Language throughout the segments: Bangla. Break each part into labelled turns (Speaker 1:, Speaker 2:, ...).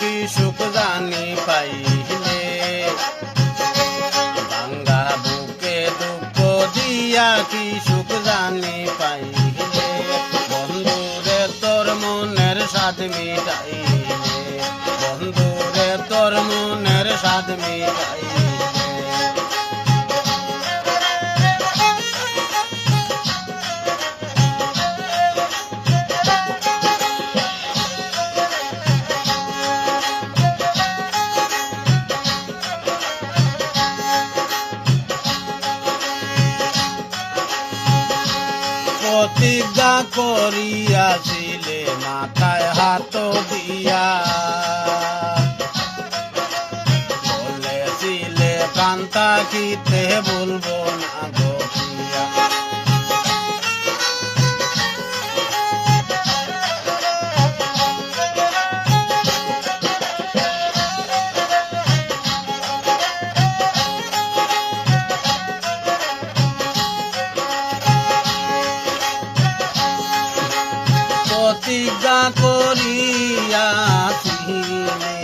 Speaker 1: কি সুখ জানি পাইলে। ভাঙ্গা বুকে দুঃখ দিয়া কি সুখ জানি পাইলে। বন্ধুরে তোর মনের স্বাদ মিটাইলে। বন্ধুরে তোর মনের স্বাদ মিটাইলে। প্রতিজ্ঞা করিয়াছিলে মাথায় হাত দিয়া। বলেছিলে কান্তা কিতে বলব না করিয়াছিলে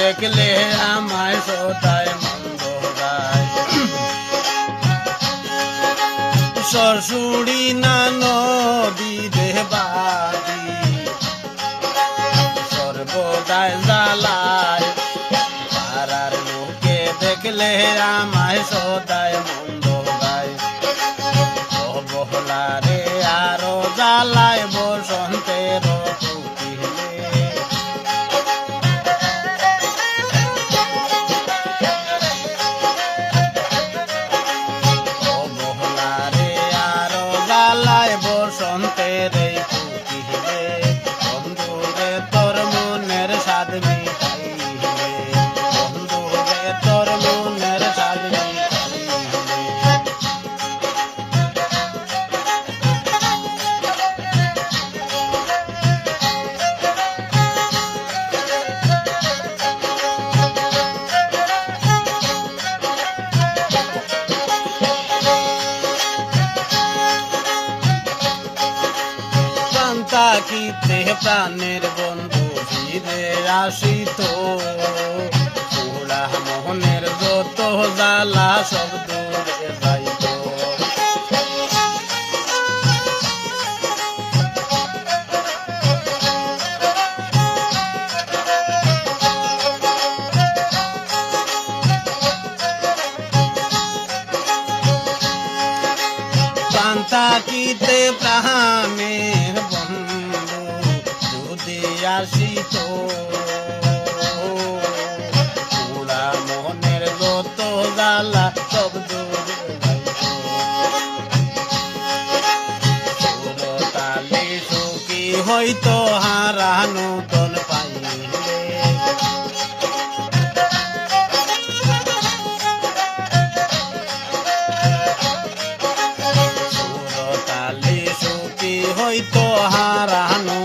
Speaker 1: দেখলে আমায় সদায় মন্দ গায় শ্বশুরি নানদি দেবাদি সর্বদায় জ্বালায়। পাড়ার লোকে দেখলে আমায় প্রান্তা কিতে প্রাণের বন্ধু ফিরে আসিত। পোড়া মোহনের যত জ্বালা সব দূরে যাইত। প্রান্তা কিতে প্রাণের আসিত পুরা মনের যত জ্বালা সব তালে সুখী হইতো হারা নূতন পাইলে সুরতালি সুখী হইতো হারানো